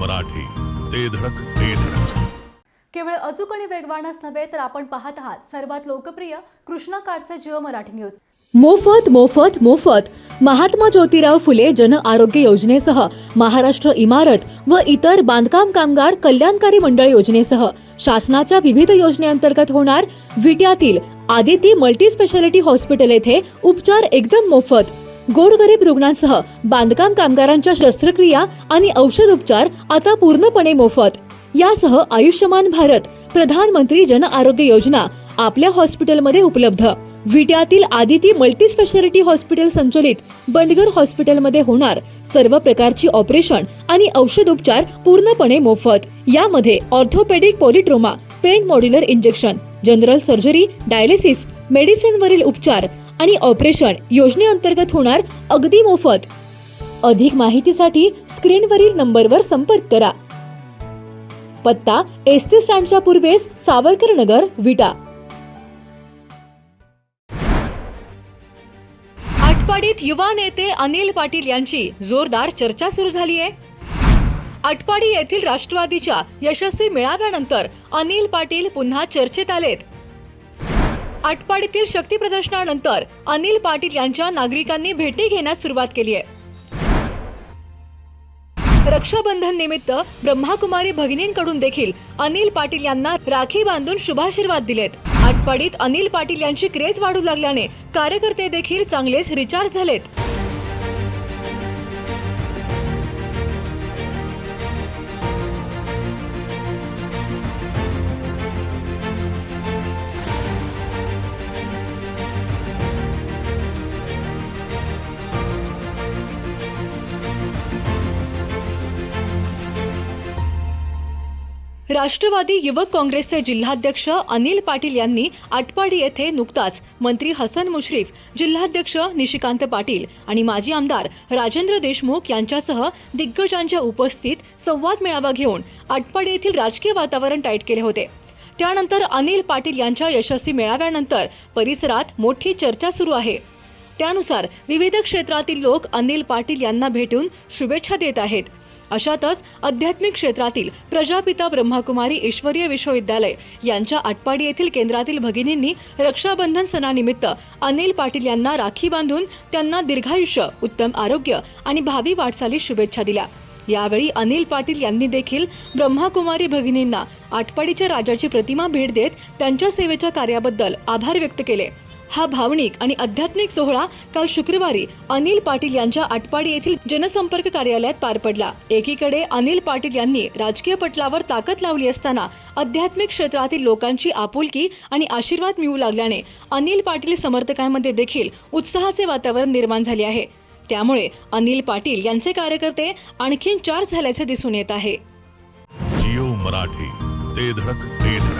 मराठी. ते धडक ते धडक. केवळ अचूक आणि वेगवानच नव्हे तर आपण पाहत आहात सर्वात लोकप्रिय कृष्णा काडसे जिओ मराठी न्यूज. मोफत मोफत मोफत. महात्मा ज्योतिराव फुले जन आरोग्य योजनेसह महाराष्ट्र इमारत व इतर बांधकाम कामगार कल्याणकारी मंडळ योजनेसह शासनाच्या विविध योजनेअंतर्गत होणार विट्यातील आदिती मल्टी स्पेशालिटी हॉस्पिटल येथे उपचार एकदम मोफत. गोरगरीब रुग्णांसह बांधकाम कामगारांच्या शस्त्रक्रिया आणि औषध उपचार आता पूर्णपणे मोफत. यासह आयुष्यमान भारत प्रधानमंत्री जन आरोग्य योजना आपल्या हॉस्पिटलमध्ये उपलब्ध. विट्यातील आदिती मल्टी स्पेशालिटी हॉस्पिटल संचलित बंडगर हॉस्पिटलमध्ये होणार सर्व प्रकारची ऑपरेशन आणि औषध उपचार पूर्णपणे मोफत. यामध्ये orthopaedic polytrauma pain modular injection general surgery dialysis मेडिसिनवरील उपचार आणि ऑपरेशन योजनेअंतर्गत होणार अगदी मोफत. अधिक माहितीसाठी स्क्रीनवरील नंबरवर संपर्क करा. पत्ता एस टी स्टँडच्या पूर्वेस सावरकर नगर विटा. आटपाडीत युवा नेते अनिल पाटील यांची जोरदार चर्चा सुरू झाली आहे आटपाडी येथील राष्ट्रवादीच्या यशस्वी मेळाव्यानंतर अनिल पाटील पुन्हा चर्चेत आलेत. आटपाडीतील शक्ती प्रदर्शनानंतर अनिल पाटील यांच्या नागरिकांनी भेटी घेण्यास सुरुवात केली आहे. रक्षाबंधन निमित्त ब्रह्माकुमारी भगिनींकडून देखील अनिल पाटील यांना राखी बांधून शुभाशीर्वाद दिलेत. आटपाडीत अनिल पाटील यांची क्रेज वाढू लागल्याने कार्यकर्ते देखील चांगलेच रिचार्ज झालेत. राष्ट्रवादी युवक काँग्रेसचे जिल्हाध्यक्ष अनिल पाटील यांनी आटपाडी येथे नुकताच मंत्री हसन मुश्रीफ जिल्हाध्यक्ष निशिकांत पाटील आणि माजी आमदार राजेंद्र देशमुख यांच्यासह दिग्गजांच्या उपस्थित संवाद मेळावा घेऊन आटपाडी येथील राजकीय वातावरण टाईट केले होते. त्यानंतर अनिल पाटील यांच्या यशस्वी मेळाव्यानंतर परिसरात मोठी चर्चा सुरू आहे. त्यानुसार विविध क्षेत्रातील लोक अनिल पाटील यांना भेटून शुभेच्छा देत आहेत. अशातच आध्यात्मिक क्षेत्रातील प्रजापिता ब्रह्माकुमारी ईश्वरीय विश्वविद्यालय यांच्या आटपाडी येथील केंद्रातील भगिनींनी रक्षाबंधन सणानिमित्त अनिल पाटील यांना राखी बांधून त्यांना दीर्घायुष्य उत्तम आरोग्य आणि भावी वाटचालीस शुभेच्छा दिल्या. यावेळी अनिल पाटील यांनी देखील ब्रह्माकुमारी भगिनींना आटपाडीच्या राजाची प्रतिमा भेट देत त्यांच्या सेवेच्या कार्याबद्दल आभार व्यक्त केले. हा भावनिक आणि आध्यात्मिक सोहळा काल शुक्रवारी अनिल पाटील यांच्या आटपाडी येथील जनसंपर्क कार्यालयात पार पडला. एकीकडे अनिल पाटील यांनी राजकीय पटलावर ताकद लावली असताना आध्यात्मिक क्षेत्रातील लोकांची आपुलकी आणि आशीर्वाद मिळू लागल्याने अनिल पाटील समर्थकांमध्ये देखील उत्साहाचे वातावरण निर्माण झाले आहे. त्यामुळे अनिल पाटील यांचे कार्यकर्ते आणखीन चार झाल्याचे दिसून येत आहे. जिओ मराठी ते धडक ते धडक.